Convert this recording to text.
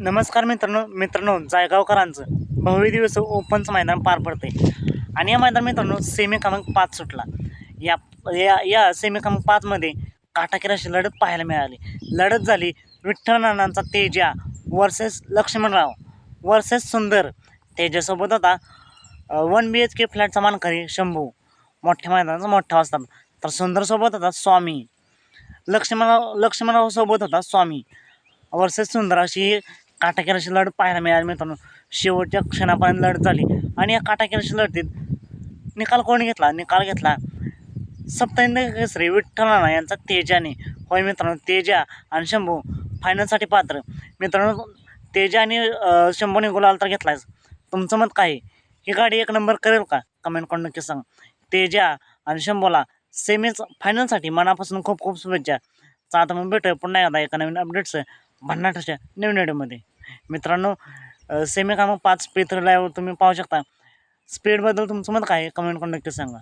नमस्कार मित्रांनो मित्रांनो जायगावकरांचं भव्य दिवस ओपनचं मैदान पार पडते आणि या मैदान मित्रांनो सेमी क्रमांक पाच सुटला. या या या सेमी क्रमांक पाचमध्ये काटाकीर अशी लढत पाहायला मिळाली. लढत झाली विठ्ठल नानांचा तेजा वर्सेस लक्ष्मणराव वर्सेस सुंदर. तेजासोबत होता वन बी एच के फ्लॅटचा मानकरी शंभू. मोठ्या मैदानाचा मोठा असतात तर सुंदरसोबत होता स्वामी. लक्ष्मणराव लक्ष्मणरावसोबत होता स्वामी. वर्सेस सुंदर अशी काटाकीर लढ लढत पाहायला मिळाली मित्रांनो. शेवटच्या क्षणापर्यंत लढत झाली. आणि या काटाकीर लढतीत निकाल कोणी घेतला? निकाल घेतला सप्ताहिंद केसरी विठ्ठलाना यांचा तेजाने होय मित्रांनो तेजा आणि शंभू फायनलसाठी पात्र. मित्रांनो तेजा आणि शंभूने गुलाल तर घेतलाच. तुमचं मत काय? आहे? ही गाडी एक नंबर करेल का? कमेंट करून नक्की सांग. तेजा आणि शंभूला सेमीच फायनलसाठी मनापासून खूप खूप शुभेच्छा. तर आता मग भेटूया पुन्हा एकदा एका नवीन अपडेट्स भन्नाटाच्या न्यू नेडमध्ये मित्रांनो सेमी कामं पाच स्पीड तुम्ही पाहू शकता. स्पीडबद्दल तुमचं मत काय कमेंट करून नक्की सांगा.